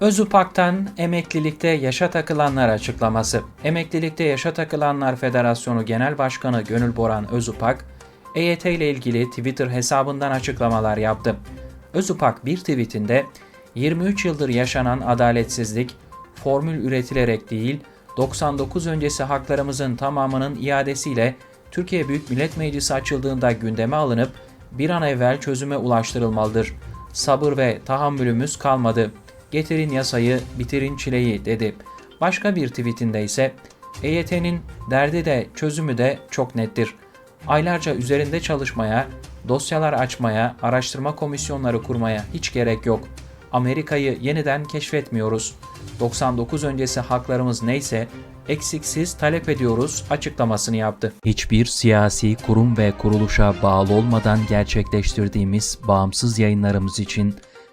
Özupak'tan emeklilikte yaşa takılanlar açıklaması. Emeklilikte yaşa takılanlar Federasyonu Genel Başkanı Gönül Boran Özupak, EYT ile ilgili Twitter hesabından açıklamalar yaptı. Özupak bir tweetinde 23 yıldır yaşanan adaletsizlik formül üretilerek değil, 99 öncesi haklarımızın tamamının iadesiyle Türkiye Büyük Millet Meclisi açıldığında gündeme alınıp bir an evvel çözüme ulaştırılmalıdır. Sabır ve tahammülümüz kalmadı. Getirin yasayı, bitirin çileyi dedi. Başka bir tweetinde ise EYT'nin derdi de çözümü de çok nettir. Aylarca üzerinde çalışmaya, dosyalar açmaya, araştırma komisyonları kurmaya hiç gerek yok. Amerika'yı yeniden keşfetmiyoruz. 99 öncesi haklarımız neyse eksiksiz talep ediyoruz açıklamasını yaptı. Hiçbir siyasi kurum ve kuruluşa bağlı olmadan gerçekleştirdiğimiz bağımsız yayınlarımız için